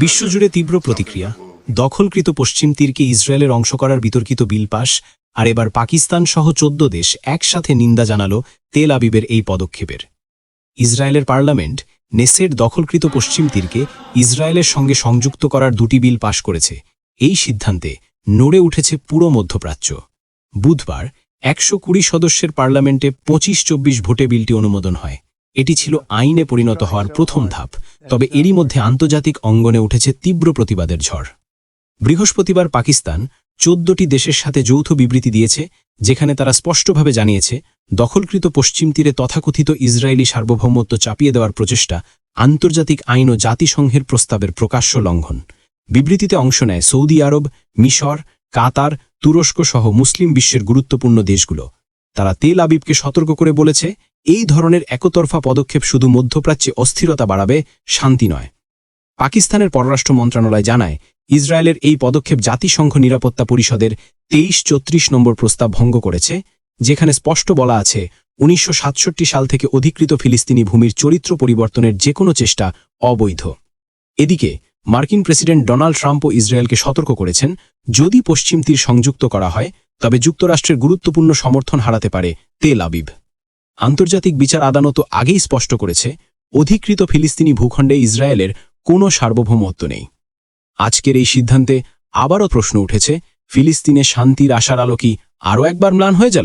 বিশ্বজুড়ে তীব্র প্রতিক্রিয়া। দখলকৃত পশ্চিম তীরকে ইসরায়েলের অংশ করার বিতর্কিত বিল পাশ আর এবার পাকিস্তান সহ চোদ্দ দেশ একসাথে নিন্দা জানাল তেল আবিবের এই পদক্ষেপের। ইসরায়েলের পার্লামেন্ট নেসের দখলকৃত পশ্চিম তীরকে ইসরায়েলের সঙ্গে সংযুক্ত করার দুটি বিল পাশ করেছে। এই সিদ্ধান্তে নড়ে উঠেছে পুরো মধ্যপ্রাচ্য। বুধবার একশো কুড়ি সদস্যের পার্লামেন্টে পঁচিশ চব্বিশ ভোটে বিলটি অনুমোদন হয়। এটি ছিল আইনে পরিণত হওয়ার প্রথম ধাপ, তবে এরই মধ্যে আন্তর্জাতিক অঙ্গনে উঠেছে তীব্র প্রতিবাদের ঝড়। বৃহস্পতিবার পাকিস্তান চোদ্দটি দেশের সাথে যৌথ বিবৃতি দিয়েছে, যেখানে তারা স্পষ্টভাবে জানিয়েছে, দখলকৃত পশ্চিম তীরে তথাকথিত ইসরায়েলি সার্বভৌমত্ব চাপিয়ে দেওয়ার প্রচেষ্টা আন্তর্জাতিক আইন ও জাতিসংঘের প্রস্তাবের প্রকাশ্য লঙ্ঘন। বিবৃতিতে অংশ নেয় সৌদি আরব, মিশর, কাতার, তুরস্ক সহ মুসলিম বিশ্বের গুরুত্বপূর্ণ দেশগুলো। তারা তেল আবিবকে সতর্ক করে বলেছে এই ধরনের একতরফা পদক্ষেপ শুধু মধ্যপ্রাচ্যে অস্থিরতা বাড়াবে, শান্তি নয়। পাকিস্তানের পররাষ্ট্র মন্ত্রণালয় জানায়, ইসরায়েলের এই পদক্ষেপ জাতিসংঘ নিরাপত্তা পরিষদের তেইশ চৌত্রিশ নম্বর প্রস্তাব ভঙ্গ করেছে, যেখানে স্পষ্ট বলা আছে, উনিশশো সাতষট্টি সাল থেকে অধিকৃত ফিলিস্তিনি ভূমির চরিত্র পরিবর্তনের যে কোনো চেষ্টা অবৈধ। এদিকে, মার্কিন প্রেসিডেন্ট ডোনাল্ড ট্রাম্পও ইসরায়েলকে সতর্ক করেছেন, যদি পশ্চিম তীর সংযুক্ত করা হয়, তবে যুক্তরাষ্ট্রের গুরুত্বপূর্ণ সমর্থন হারাতে পারে তেল আবিব। আন্তর্জাতিক বিচার আদালত আগেই স্পষ্ট করেছে, অধিকৃত ফিলিস্তিনি ভূখণ্ডে ইসরায়েলের কোনো সার্বভৌমত্ব নেই। আজকের এই সিদ্ধান্তে আবারও প্রশ্ন উঠেছে, ফিলিস্তিনে শান্তির আশার আলো কি আরও একবার ম্লান হয়ে গেল?